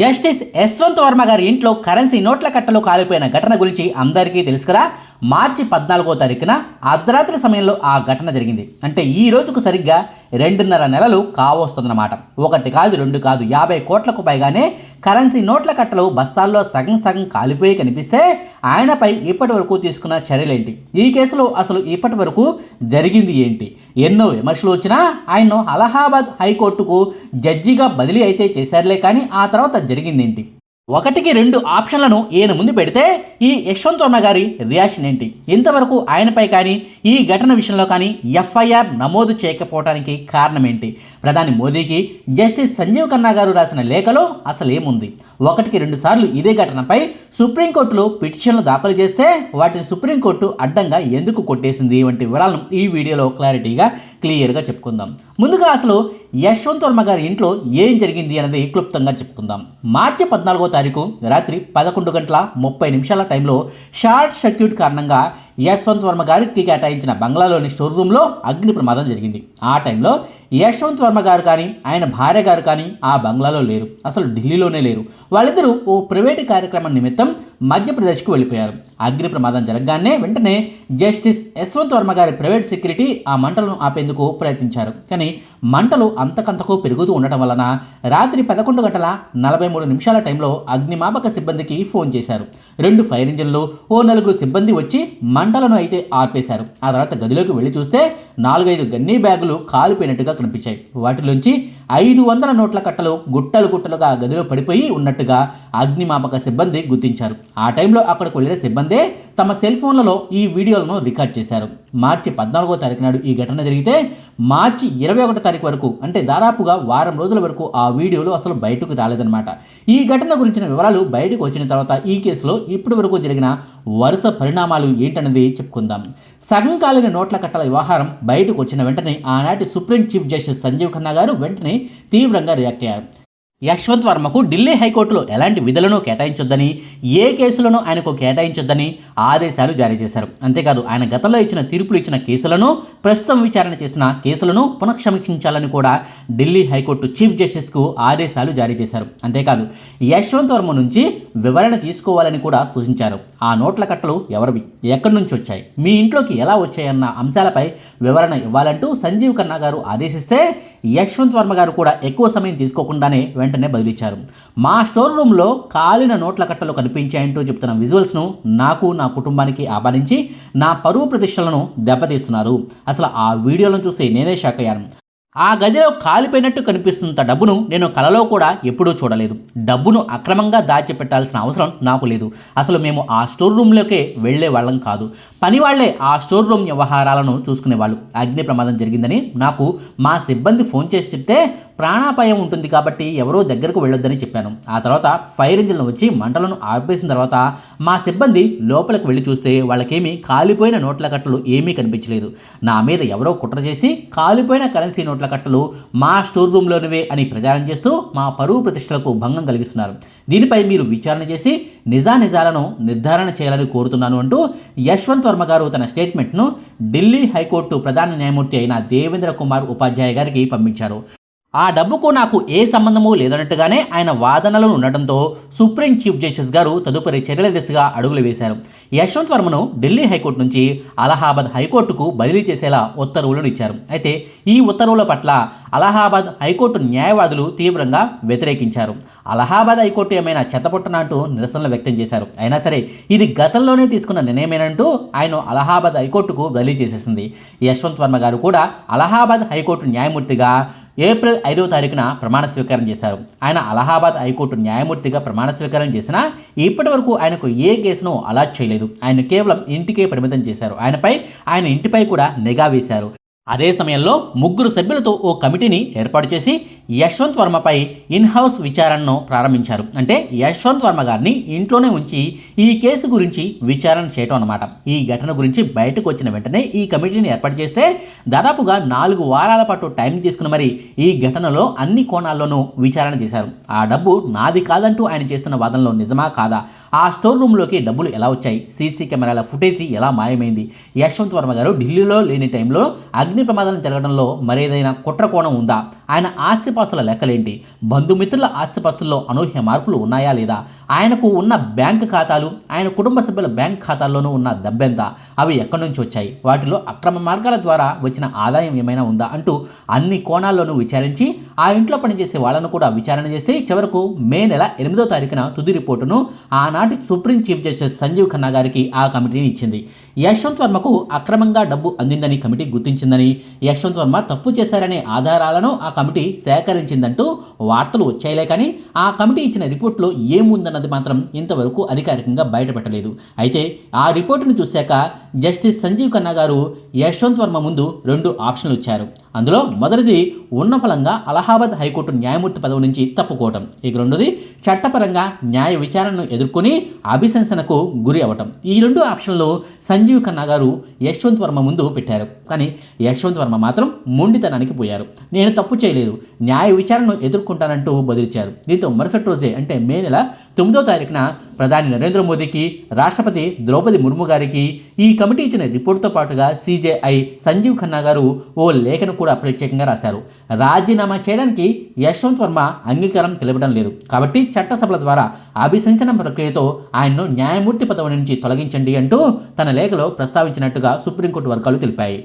Justice Yashwant Varma గారి ఇంట్లో currency నోట్ల కట్టలు కాలిపోయిన ఘటన గురించి అందరికీ తెలుసు కదా? మార్చి పద్నాలుగో తారీఖున అర్ధరాత్రి సమయంలో ఆ ఘటన జరిగింది. అంటే ఈ రోజుకు సరిగ్గా రెండున్నర నెలలు కావస్తుందన్నమాట. ఒకటి కాదు రెండు కాదు యాభై కోట్లకు పైగానే కరెన్సీ నోట్ల కట్టలు బస్తాల్లో సగం సగం కాలిపోయి కనిపిస్తే ఆయనపై ఇప్పటి వరకు తీసుకున్న చర్యలేంటి? ఈ కేసులో అసలు ఇప్పటి వరకు జరిగింది ఏంటి? ఎన్నో విమర్శలు వచ్చినా ఆయన్ను అలహాబాద్ హైకోర్టుకు జడ్జిగా బదిలీ అయితే చేశారులే కానీ ఆ తర్వాత జరిగిందేంటి? ఒకటికి రెండు ఆప్షన్లను ఈయన ముందు పెడితే ఈ యశ్వంత్ వర్మ గారి రియాక్షన్ ఏంటి? ఇంతవరకు ఆయనపై కానీ ఈ ఘటన విషయంలో కానీ ఎఫ్ఐఆర్ నమోదు చేయకపోవడానికి కారణం ఏంటి? ప్రధాని మోదీకి జస్టిస్ సంజీవ్ ఖన్నా గారు రాసిన లేఖలో అసలేముంది? ఒకటికి రెండు సార్లు ఇదే ఘటనపై సుప్రీంకోర్టులో పిటిషన్లు దాఖలు చేస్తే వాటిని సుప్రీంకోర్టు అడ్డంగా ఎందుకు కొట్టేసింది వంటి వివరాలను ఈ వీడియోలో క్లారిటీగా క్లియర్గా చెప్పుకుందాం. ముందుగా అసలు యశ్వంత్ వర్మ గారి ఇంట్లో ఏం జరిగింది అనేది క్లుప్తంగా చెప్పుకుందాం. మార్చి పద్నాలుగో తారీఖు రాత్రి పదకొండు గంటల ముప్పై నిమిషాల టైంలో షార్ట్ సర్క్యూట్ కారణంగా యశ్వంత్ వర్మ గారికి కేటాయించిన బంగ్లాలోని స్టోర్ రూమ్లో అగ్ని ప్రమాదం జరిగింది. ఆ టైంలో యశ్వంత్ వర్మ గారు కానీ ఆయన భార్య గారు కానీ ఆ బంగ్లాలో లేరు. అసలు ఢిల్లీలోనే లేరు. వాళ్ళిద్దరూ ఓ ప్రైవేటు కార్యక్రమం నిమిత్తం మధ్యప్రదేశ్కు వెళ్ళిపోయారు. అగ్ని ప్రమాదం జరగగానే వెంటనే జస్టిస్ యశ్వంత్ వర్మ గారి ప్రైవేట్ సెక్యూరిటీ ఆ మంటలను ఆపేందుకు ప్రయత్నించారు. కానీ మంటలు అంతకంతకు పెరుగుతూ ఉండటం వలన రాత్రి పదకొండు గంటల నలభై మూడు నిమిషాల టైంలో అగ్నిమాపక సిబ్బందికి ఫోన్ చేశారు. రెండు ఫైర్ ఇంజిన్లు ఓ నలుగురు సిబ్బంది వచ్చి మంటలను అయితే ఆర్పేశారు. ఆ తర్వాత గదిలోకి వెళ్ళి చూస్తే నాలుగైదు గన్నీ బ్యాగులు కాలిపోయినట్టుగా కనిపించాయి. వాటిలోంచి ఐదు వందల నోట్ల కట్టలు గుట్టలు గుట్టలుగా గదిలో పడిపోయి ఉన్నట్టుగా అగ్నిమాపక సిబ్బంది గుర్తించారు. ఆ టైంలో అక్కడికి వెళ్ళిన సిబ్బందే తమ సెల్ ఫోన్లలో ఈ వీడియోలను రికార్డ్ చేశారు. మార్చి పద్నాలుగో తారీఖు నాడు ఈ ఘటన జరిగితే మార్చి ఇరవై ఒకటో తారీఖు వరకు అంటే దాదాపుగా వారం రోజుల వరకు ఆ వీడియోలు అసలు బయటకు రాలేదన్నమాట. ఈ ఘటన గురించిన వివరాలు బయటకు వచ్చిన తర్వాత ఈ కేసులో ఇప్పటి వరకు జరిగిన వరుస పరిణామాలు ఏంటనేది చెప్పుకుందాం. సగం కాలిన నోట్ల కట్టల వ్యవహారం బయటకు వచ్చిన వెంటనే ఆనాటి supreme chief justice Sanjiv Khanna garu వెంటనే తీవ్రంగా రియాక్ట్ అయ్యారు. యశ్వంత్ వర్మకు ఢిల్లీ హైకోర్టులో ఎలాంటి విధులను కేటాయించొద్దని ఏ కేసులను ఆయనకు కేటాయించొద్దని ఆదేశాలు జారీ చేశారు. అంతేకాదు ఆయన గతంలో ఇచ్చిన తీర్పులు ఇచ్చిన కేసులను ప్రస్తుతం విచారణ చేసిన కేసులను పునఃసమీక్షించాలని కూడా ఢిల్లీ హైకోర్టు చీఫ్ జస్టిస్కు ఆదేశాలు జారీ చేశారు. అంతేకాదు యశ్వంత్ వర్మ నుంచి వివరణ తీసుకోవాలని కూడా సూచించారు. ఆ నోట్ల కట్టలు ఎవరివి? ఎక్కడి నుంచి వచ్చాయి? మీ ఇంట్లోకి ఎలా వచ్చాయన్న అంశాలపై వివరణ ఇవ్వాలంటూ సంజీవ్ ఖన్నా గారు ఆదేశిస్తే యశ్వంత్ వర్మ గారు కూడా ఎక్కువ సమయం తీసుకోకుండానే వెంటనే బదిలిచ్చారు. మా స్టోర్ రూమ్లో కాలిన నోట్ల కట్టలు కనిపించాయంటూ చెప్తున్న విజువల్స్ను నాకు నా కుటుంబానికి ఆపాదించి నా పరువు ప్రతిష్టలను దెబ్బతీస్తున్నారు. అసలు ఆ వీడియోలను చూసి నేనే షాక్ అయ్యాను. ఆ గదిలో కాలిపోయినట్టు కనిపిస్తున్నంత డబ్బును నేను కలలో కూడా ఎప్పుడూ చూడలేదు. డబ్బును అక్రమంగా దాచిపెట్టాల్సిన అవసరం నాకు లేదు. అసలు మేము ఆ స్టోర్ రూమ్లోకే వెళ్ళే వాళ్ళం కాదు. పనివాళ్ళే ఆ స్టోర్ రూమ్ వ్యవహారాలను చూసుకునేవాళ్ళు. అగ్ని ప్రమాదం జరిగిందని నాకు మా సిబ్బంది ఫోన్ చేసి చెప్తే ప్రాణాపాయం ఉంటుంది కాబట్టి ఎవరో దగ్గరకు వెళ్ళొద్దని చెప్పాను. ఆ తర్వాత ఫైర్ ఇంజిన్లు వచ్చి మంటలను ఆర్పేసిన తర్వాత మా సిబ్బంది లోపలికి వెళ్ళి చూస్తే వాళ్ళకేమీ కాలిపోయిన నోట్ల కట్టలు ఏమీ కనిపించలేదు. నా మీద ఎవరో కుట్ర చేసి కాలిపోయిన కరెన్సీ నోట్ల కట్టలు మా స్టోర్ రూమ్లోనివే అని ప్రచారం చేస్తూ మా పరువు ప్రతిష్టలకు భంగం కలిగిస్తున్నారు. దీనిపై మీరు విచారణ చేసి నిజానిజాలను నిర్ధారణ చేయాలని కోరుతున్నాను అంటూ యశ్వంత్ వర్మ గారు తన స్టేట్మెంట్ను ఢిల్లీ హైకోర్టు ప్రధాన న్యాయమూర్తి అయిన దేవేంద్ర కుమార్ ఉపాధ్యాయ గారికి పంపించారు. ఆ డబ్బుకు నాకు ఏ సంబంధము లేదన్నట్టుగానే ఆయన వాదనలు ఉండటంతో సుప్రీం చీఫ్ జస్టిస్ గారు తదుపరి చర్యల దిశగా అడుగులు వేశారు. యశ్వంత్ వర్మను ఢిల్లీ హైకోర్టు నుంచి అలహాబాద్ హైకోర్టుకు బదిలీ చేసేలా ఉత్తర్వులను ఇచ్చారు. అయితే ఈ ఉత్తర్వుల పట్ల అలహాబాద్ హైకోర్టు న్యాయవాదులు తీవ్రంగా వ్యతిరేకించారు. అలహాబాద్ హైకోర్టు ఏమైనా చెత్తపొట్టనంటూ నిరసనలు వ్యక్తం చేశారు. అయినా సరే ఇది గతంలోనే తీసుకున్న నిర్ణయమేనంటూ ఆయన అలహాబాద్ హైకోర్టుకు బదిలీ చేసేసింది. యశ్వంత్ వర్మ గారు కూడా అలహాబాద్ హైకోర్టు న్యాయమూర్తిగా ఏప్రిల్ ఐదవ తారీఖున ప్రమాణ స్వీకారం చేశారు. ఆయన అలహాబాద్ హైకోర్టు న్యాయమూర్తిగా ప్రమాణ స్వీకారం చేసినా ఇప్పటి వరకు ఆయనకు ఏ కేసును అలాట్ చేయలేదు. ఆయన కేవలం ఇంటికే పరిమితం చేశారు. ఆయనపై ఆయన ఇంటిపై కూడా నిఘా వేశారు. అదే సమయంలో ముగ్గురు సభ్యులతో ఓ కమిటీని ఏర్పాటు చేసి యశ్వంత్ వర్మపై ఇన్ హౌస్ విచారణను ప్రారంభించారు. అంటే యశ్వంత్ వర్మ గారిని ఇంట్లోనే ఉంచి ఈ కేసు గురించి విచారణ చేయటం అన్నమాట. ఈ ఘటన గురించి బయటకు వచ్చిన వెంటనే ఈ కమిటీని ఏర్పాటు చేస్తే దాదాపుగా నాలుగు వారాల పాటు టైం తీసుకుని మరి ఈ ఘటనలో అన్ని కోణాల్లోనూ విచారణ చేశారు. ఆ డబ్బు నాది కాదంటూ ఆయన చేస్తున్న వాదనలో నిజమా కాదా? ఆ స్టోర్ రూమ్లోకి డబ్బులు ఎలా వచ్చాయి? సీసీ కెమెరాల ఫుటేజీ ఎలా మాయమైంది? యశ్వంత్ వర్మ గారు ఢిల్లీలో లేని టైంలో అగ్ని ప్రమాదం జరగడంలో మరేదైనా కుట్ర కోణం ఉందా? ఆయన ఆస్తిపాస్తుల లెక్కలేంటి? బంధుమిత్రుల ఆస్తిపాస్తుల్లో అనూహ్య మార్పులు ఉన్నాయా లేదా? ఆయనకు ఉన్న బ్యాంక్ ఖాతాలు ఆయన కుటుంబ సభ్యుల బ్యాంక్ ఖాతాల్లోనూ ఉన్న దెబ్బెంత? అవి ఎక్కడి నుంచి వచ్చాయి? వాటిలో అక్రమ మార్గాల ద్వారా వచ్చిన ఆదాయం ఏమైనా ఉందా అంటూ అన్ని కోణాల్లోనూ విచారించి ఆ ఇంట్లో పనిచేసే వాళ్ళను కూడా విచారణ చేసి చివరకు మే నెల ఎనిమిదో తారీఖున తుది రిపోర్టును ఆనాటి supreme chief justice Sanjiv Khanna గారికి ఆ కమిటీని ఇచ్చింది. యశ్వంత్ వర్మకు అక్రమంగా డబ్బు అందిందని కమిటీ గుర్తించిందని యశ్వంత్ వర్మ తప్పు చేశారనే ఆధారాలను ఆ కమిటీ సేకరించిందంటూ వార్తలు వచ్చాయిలే కానీ ఆ కమిటీ ఇచ్చిన రిపోర్ట్లో ఏముందన్నది మాత్రం ఇంతవరకు అధికారికంగా బయటపెట్టలేదు. అయితే ఆ రిపోర్టును చూశాక జస్టిస్ సంజీవ్ ఖన్నా గారు యశ్వంత్ వర్మ ముందు రెండు ఆప్షన్లు ఇచ్చారు. అందులో మొదటిది ఉన్న ఫలంగా అలహాబాద్ హైకోర్టు న్యాయమూర్తి పదవి నుంచి తప్పుకోవటం. ఇక రెండోది చట్టపరంగా న్యాయ విచారణను ఎదుర్కొని అభిశంసనకు గురి అవ్వటం. ఈ రెండు ఆప్షన్లు సంజీవ్ ఖన్నా గారు యశ్వంత్ వర్మ ముందు పెట్టారు. కానీ యశ్వంత్ వర్మ మాత్రం మొండితనానికి పోయారు. నేను తప్పు చేయలేదు. న్యాయ విచారణను ఎదుర్కొంటానంటూ బదిలిచ్చారు. దీంతో మరుసటి రోజే అంటే మే నెల తొమ్మిదో తారీఖున ప్రధాని నరేంద్ర మోదీకి రాష్ట్రపతి ద్రౌపది ముర్ము గారికి ఈ కమిటీ ఇచ్చిన రిపోర్టుతో పాటుగా సీజేఐ సంజీవ్ ఖన్నా గారు ఓ లేఖను కూడా ప్రత్యేకంగా రాశారు. రాజీనామా చేయడానికి యశ్వంత్ వర్మ అంగీకారం తెలపడం లేదు. కాబట్టి చట్టసభల ద్వారా అభిశంసన ప్రక్రియతో ఆయన్ను న్యాయమూర్తి పదవి నుంచి తొలగించండి అంటూ తన లేఖలో ప్రస్తావించినట్టుగా సుప్రీంకోర్టు వర్గాలు తెలిపాయి.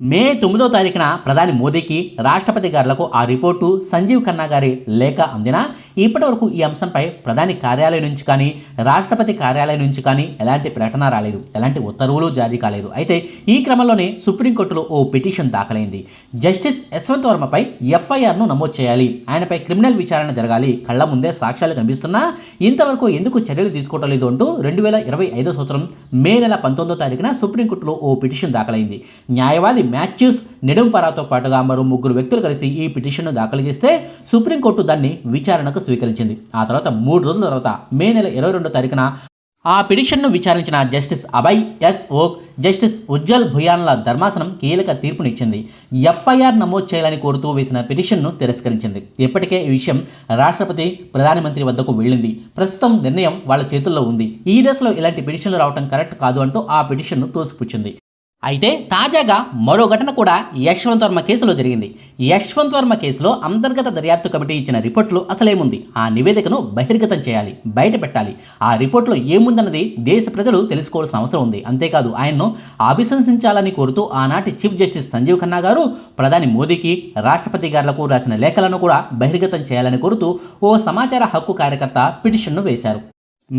మే తొమ్మిదో తారీఖున ప్రధాని మోదీకి రాష్ట్రపతి గారులకు ఆ రిపోర్టు సంజీవ్ ఖన్నా గారి లేఖ అందినా ఇప్పటివరకు ఈ అంశంపై ప్రధాని కార్యాలయం నుంచి కానీ రాష్ట్రపతి కార్యాలయం నుంచి కానీ ఎలాంటి ప్రకటన రాలేదు. ఎలాంటి ఉత్తర్వులు జారీ కాలేదు. అయితే ఈ క్రమంలోనే సుప్రీంకోర్టులో ఓ పిటిషన్ దాఖలైంది. జస్టిస్ యశ్వంత్ వర్మపై ఎఫ్ఐఆర్ను నమోదు చేయాలి. ఆయనపై క్రిమినల్ విచారణ జరగాలి. కళ్ళ ముందే సాక్ష్యాలు కనిపిస్తున్నా ఇంతవరకు ఎందుకు చర్యలు తీసుకోవటం లేదు అంటూ రెండు వేల ఇరవై ఐదో సంవత్సరం మే నెల పంతొమ్మిదో తారీఖున సుప్రీంకోర్టులో ఓ పిటిషన్ దాఖలైంది. న్యాయవాది మ్యాథ్యూస్ నెడుంపరాతో పాటుగా మరో ముగ్గురు వ్యక్తులు కలిసి ఈ పిటిషన్ను దాఖలు చేస్తే సుప్రీంకోర్టు దాన్ని విచారణకు స్వీకరించింది. ఆ తర్వాత మూడు రోజుల తర్వాత మే నెల ఇరవై రెండో తారీఖున ఆ పిటిషన్ను విచారించిన justice Abhay S Oka justice Ujjal భుయాన్ల ధర్మాసనం కీలక తీర్పునిచ్చింది. ఎఫ్ఐఆర్ నమోదు చేయాలని కోరుతూ వేసిన పిటిషన్ను తిరస్కరించింది. ఇప్పటికే ఈ విషయం రాష్ట్రపతి ప్రధానమంత్రి వద్దకు వెళ్ళింది. ప్రస్తుతం నిర్ణయం వాళ్ళ చేతుల్లో ఉంది. ఈ దశలో ఇలాంటి పిటిషన్లు రావడం కరెక్ట్ కాదు అంటూ ఆ పిటిషన్ను తోసిపుచ్చింది. అయితే తాజాగా మరో ఘటన కూడా యశ్వంత్ వర్మ కేసులో జరిగింది. యశ్వంత్ వర్మ కేసులో అంతర్గత దర్యాప్తు కమిటీ ఇచ్చిన రిపోర్టులు అసలేముంది? ఆ నివేదికను బహిర్గతం చేయాలి బయట పెట్టాలి. ఆ రిపోర్టులో ఏముందన్నది దేశ ప్రజలు తెలుసుకోవాల్సిన అవసరం ఉంది. అంతేకాదు ఆయన్ను అభిశంసించాలని కోరుతూ ఆనాటి చీఫ్ జస్టిస్ సంజీవ్ ఖన్నా గారు ప్రధాని మోదీకి రాష్ట్రపతి గారులకు రాసిన లేఖలను కూడా బహిర్గతం చేయాలని కోరుతూ ఓ సమాచార హక్కు కార్యకర్త పిటిషన్ను వేశారు.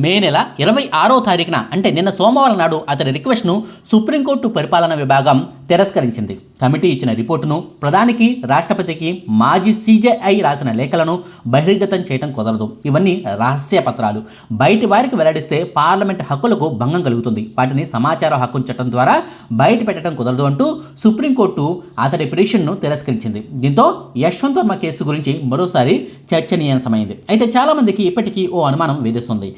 మే నెల ఇరవై ఆరో తారీఖున అంటే నిన్న సోమవారం నాడు అతడి రిక్వెస్ట్ను సుప్రీంకోర్టు పరిపాలన విభాగం తిరస్కరించింది. కమిటీ ఇచ్చిన రిపోర్టును ప్రధానికి రాష్ట్రపతికి మాజీ సీజేఐ రాసిన లేఖలను బహిర్గతం చేయడం కుదరదు. ఇవన్నీ రహస్య పత్రాలు. బయటి వారికి వెల్లడిస్తే పార్లమెంట్ హక్కులకు భంగం కలుగుతుంది. వాటిని సమాచార హక్కు చట్టం ద్వారా బయట పెట్టడం కుదరదు అంటూ సుప్రీంకోర్టు అతడి పిటిషన్ను తిరస్కరించింది. దీంతో యశ్వంత్ వర్మ కేసు గురించి మరోసారి చర్చనీయాంశమైంది. అయితే చాలామందికి ఇప్పటికీ ఓ అనుమానం వేధిస్తుంది.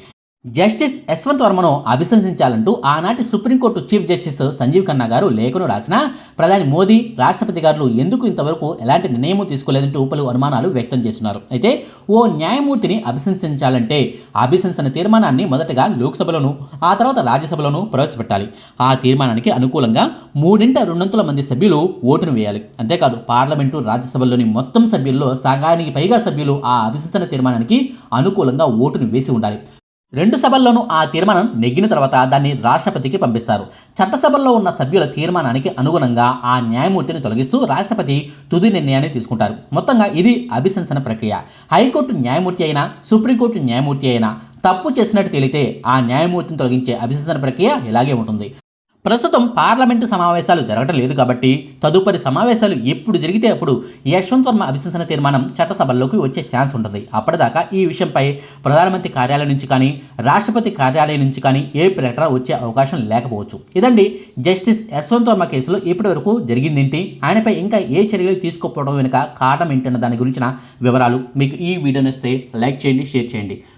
జస్టిస్ యశ్వంత్ వర్మను అభిశంసించాలంటూ ఆనాటి supreme court chief justice Sanjiv Khanna గారు లేఖను రాసిన ప్రధాని మోదీ రాష్ట్రపతి గారు ఎందుకు ఇంతవరకు ఎలాంటి నిర్ణయం తీసుకోలేదంటూ పలు అనుమానాలు వ్యక్తం చేస్తున్నారు. అయితే ఓ న్యాయమూర్తిని అభిశంసించాలంటే అభిశంసన తీర్మానాన్ని మొదటగా లోక్సభలోను ఆ తర్వాత రాజ్యసభలోను ప్రవేశపెట్టాలి. ఆ తీర్మానానికి అనుకూలంగా మూడింట రెండొంతుల మంది సభ్యులు ఓటును వేయాలి. అంతేకాదు పార్లమెంటు రాజ్యసభలోని మొత్తం సభ్యుల్లో సగానికి పైగా సభ్యులు ఆ అభిశంసన తీర్మానానికి అనుకూలంగా ఓటును వేసి ఉండాలి. రెండు సభల్లోనూ ఆ తీర్మానం నెగ్గిన తర్వాత దాన్ని రాష్ట్రపతికి పంపిస్తారు. చట్టసభల్లో ఉన్న సభ్యుల తీర్మానానికి అనుగుణంగా ఆ న్యాయమూర్తిని తొలగిస్తూ రాష్ట్రపతి తుది నిర్ణయాన్ని తీసుకుంటారు. మొత్తంగా ఇది అభిశంసన ప్రక్రియ. హైకోర్టు న్యాయమూర్తి అయినా సుప్రీంకోర్టు న్యాయమూర్తి అయినా తప్పు చేసినట్టు తేలితే ఆ న్యాయమూర్తిని తొలగించే అభిశంసన ప్రక్రియ ఇలాగే ఉంటుంది. ప్రస్తుతం పార్లమెంటు సమావేశాలు జరగటం లేదు కాబట్టి తదుపరి సమావేశాలు ఎప్పుడు జరిగితే అప్పుడు యశ్వంత్ వర్మ అభిశంసన తీర్మానం చట్టసభల్లోకి వచ్చే ఛాన్స్ ఉంటుంది. అప్పటిదాకా ఈ విషయంపై ప్రధానమంత్రి కార్యాలయం నుంచి కానీ రాష్ట్రపతి కార్యాలయం నుంచి కానీ ఏ ప్రకటన వచ్చే అవకాశం లేకపోవచ్చు. ఇదండి జస్టిస్ యశ్వంత్ వర్మ కేసులో ఇప్పటివరకు జరిగిందేంటి? ఆయనపై ఇంకా ఏ చర్యలు తీసుకోకపోవడం వెనుక కారణం ఏంటన్న దాని గురించిన వివరాలు మీకు ఈ వీడియో నచ్చితే లైక్ చేయండి షేర్ చేయండి.